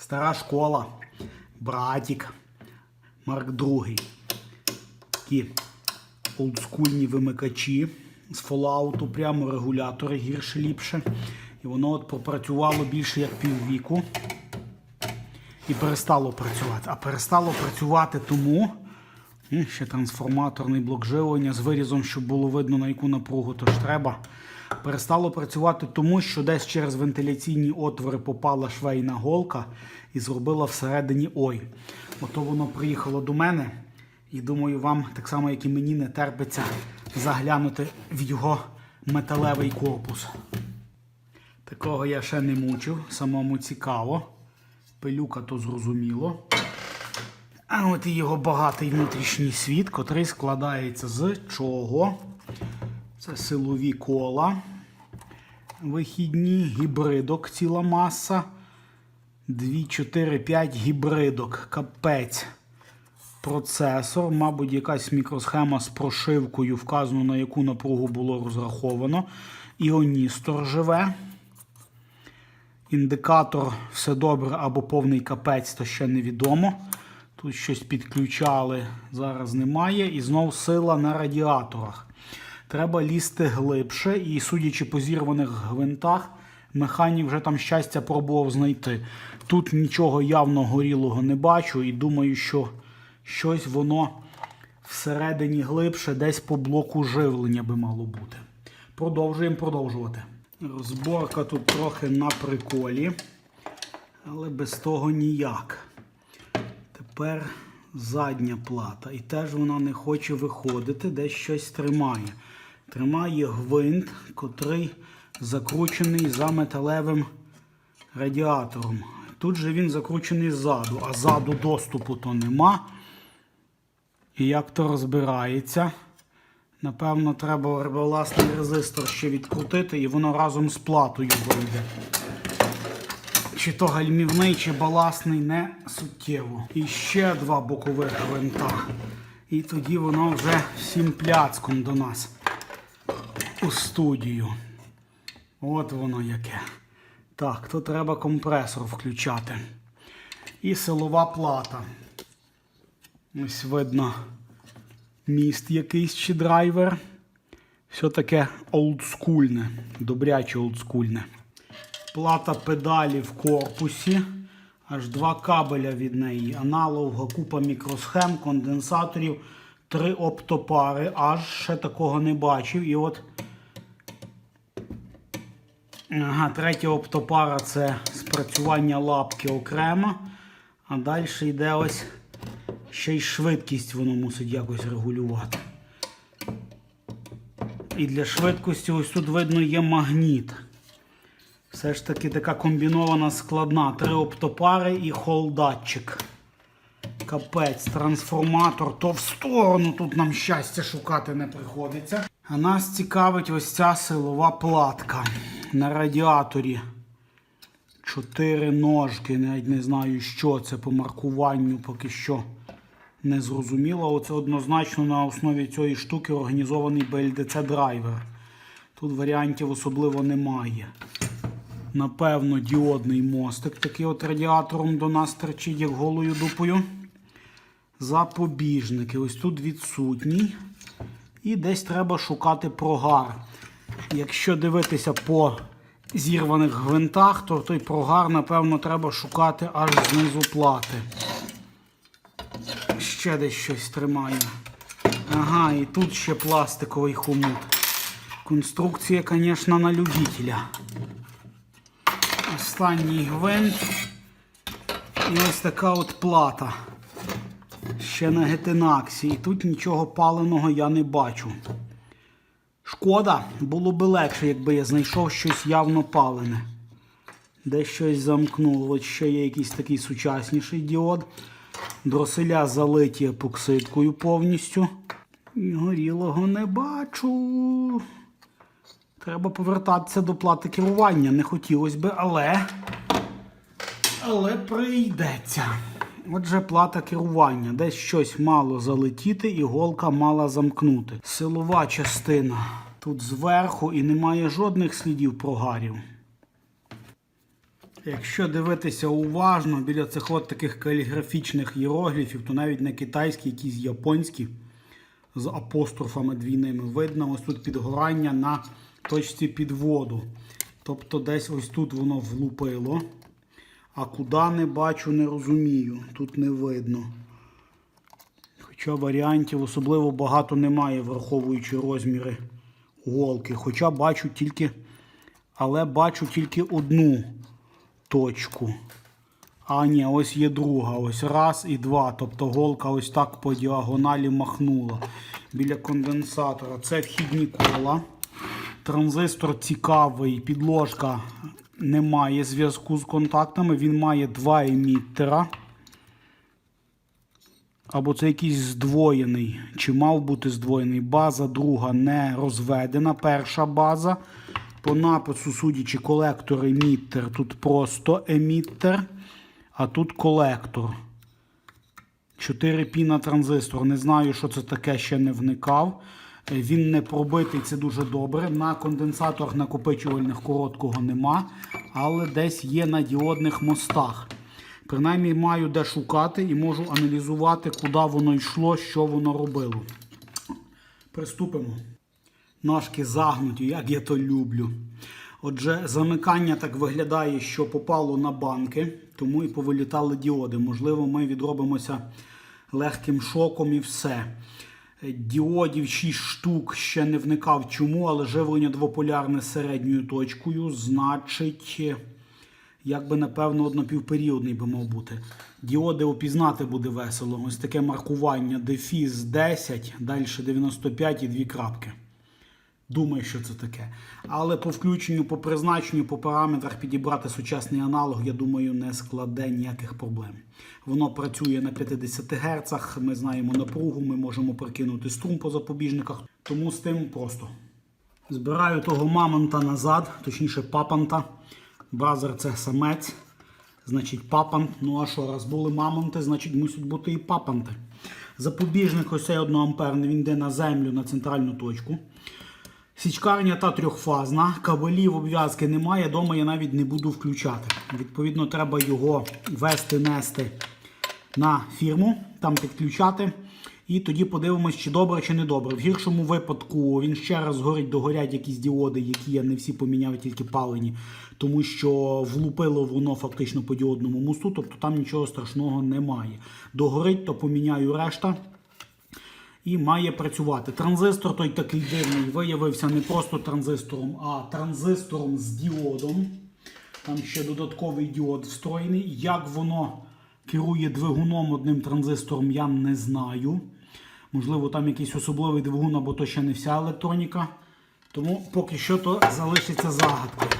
Стара школа. Братік. Марк II. Такі олдскульні вимикачі з Fallout, прямо регулятори гірше ліпше. І воно от пропрацювало більше як піввіку. І перестало працювати. А перестало працювати тому. Ще трансформаторний блок живлення з вирізом, щоб було видно, на яку напругу то ж треба. Перестало працювати тому, що десь через вентиляційні отвори попала швейна голка і зробила всередині ой. Ото воно приїхало до мене. І думаю, вам так само, як і мені, не терпиться заглянути в його металевий корпус. Такого я ще не мучив, самому цікаво. Пилюка то зрозуміло. А от і його багатий внутрішній світ, котрий складається з чого? Це силові кола, вихідні, гібридок, ціла маса. 2, 4, 5 гібридок, капець. Процесор, мабуть, якась мікросхема з прошивкою, вказано на яку напругу було розраховано. Іоністор живе. Індикатор все добре або повний капець, то ще невідомо. Тут щось підключали, зараз немає. І знов сила на радіаторах. Треба лізти глибше, і, судячи по зірваних гвинтах, механік вже там щастя пробував знайти. Тут нічого явно горілого не бачу, і думаю, що щось воно всередині глибше, десь по блоку живлення би мало бути. Продовжуємо продовжувати. Розборка тут трохи на приколі, але без того ніяк. Тепер задня плата. І теж вона не хоче виходити, десь щось тримає. Тримає гвинт, котрий закручений за металевим радіатором. Тут же він закручений ззаду, а ззаду доступу то нема. І як то розбирається. Напевно, треба власний резистор ще відкрутити, і воно разом з платою вийде. Чи то гальмівний, чи баласний не суттєво. І ще два бокових гвинта. І тоді воно вже всім пляцком до нас у студію. От воно яке. Так, тут треба компресор включати. І силова плата. Ось видно міст якийсь чи драйвер. Все таке олдскульне, добряче олдскульне. Плата педалі в корпусі. Аж два кабеля від неї. Аналогова купа мікросхем, конденсаторів, три оптопари. Аж ще такого не бачив. І от ага, третя оптопара це спрацювання лапки окремо. А далі йде ось ще й швидкість воно мусить якось регулювати. І для швидкості ось тут видно є магніт. Все ж таки така комбінована складна. Три оптопари і холдатчик. Капець, трансформатор, то в сторону тут нам щастя шукати не приходиться. А нас цікавить ось ця силова платка на радіаторі. Чотири ножки, навіть не знаю, що це по маркуванню поки що не зрозуміло. Оце однозначно на основі цієї штуки організований BLDC драйвер. Тут варіантів особливо немає. Напевно, діодний мостик такий от радіатором до нас терчить, як голою дупою. Запобіжники. Ось тут відсутній. І десь треба шукати прогар. Якщо дивитися по зірваних гвинтах, то той прогар, напевно, треба шукати аж знизу плати. Ще десь щось тримає. Ага, і тут ще пластиковий хомут. Конструкція, звісно, на любителя. Останній гвинт. І ось така от плата. Ще на гетинаксі. І тут нічого паленого я не бачу. Шкода, було би легше, якби я знайшов щось явно палене. Де щось замкнуло. От ще є якийсь такий сучасніший діод. Дроселя залиті епоксидкою повністю. І горілого не бачу. Треба повертатися до плати керування. Не хотілося би, але. Але прийдеться. Отже, плата керування. Десь щось мало залетіти, і голка мала замкнути. Силова частина тут зверху і немає жодних слідів прогарів. Якщо дивитися уважно, біля цих от таких каліграфічних іерогліфів, то навіть не китайські, якісь японські з апострофами двійними видно ось тут підгорання на точці підводу. Тобто десь ось тут воно влупило. А куди не бачу, не розумію. Тут не видно. Хоча варіантів особливо багато немає, враховуючи розміри голки. Хоча бачу тільки, але бачу тільки одну точку. А ні, ось є друга. Ось раз і два. Тобто голка ось так по діагоналі махнула. Біля конденсатора. Це вхідні кола. Транзистор цікавий, підложка немає зв'язку з контактами. Він має два еміттера. Або це якийсь здвоєний, чи мав бути здвоєний. База друга не розведена. Перша база. По напису, судячи, колектор еміттер. Тут просто еміттер, а тут колектор. 4 піна транзистор. Не знаю, що це таке, ще не вникав. Він не пробитий, це дуже добре. На конденсаторах накопичувальних короткого нема, але десь є на діодних мостах. Принаймні маю де шукати і можу аналізувати, куди воно йшло, що воно робило. Приступимо. Ножки загнуті, як я то люблю. Отже, замикання так виглядає, що попало на банки, тому і повилітали діоди. Можливо, ми відробимося легким шоком і все. Діодів 6 штук ще не вникав чому, але живлення двополярне середньою точкою, значить, як би, напевно однопівперіодний би мав бути. Діоди опізнати буде весело. Ось таке маркування дефіз 10, далі 95 і дві крапки. Думаю, що це таке. Але по включенню, по призначенню, по параметрах підібрати сучасний аналог, я думаю, не складе ніяких проблем. Воно працює на 50 Гц, ми знаємо напругу, ми можемо прикинути струм по запобіжниках, тому з тим просто. Збираю того мамонта назад, точніше папанта. Бразер це самець, значить папант. Ну а що, раз були мамонти, значить мусять бути і папанти. Запобіжник ось цей одноамперний, він йде на землю на центральну точку. Січкарня та трьохфазна, кабелів обв'язки немає, дома я навіть не буду включати. Відповідно, треба його вести, нести на фірму, там підключати. І тоді подивимось, чи добре, чи не добре. В гіршому випадку він ще раз згорить, догорять якісь діоди, які я не всі поміняв, тільки палені, тому що влупило воно фактично по діодному мосту, тобто там нічого страшного немає. Догорить, то поміняю решта і має працювати. Транзистор той такий дивний виявився не просто транзистором, а транзистором з діодом. Там ще додатковий діод встроєний. Як воно керує двигуном одним транзистором, я не знаю. Можливо, там якийсь особливий двигун, або то ще не вся електроніка. Тому поки що то залишиться загадкою.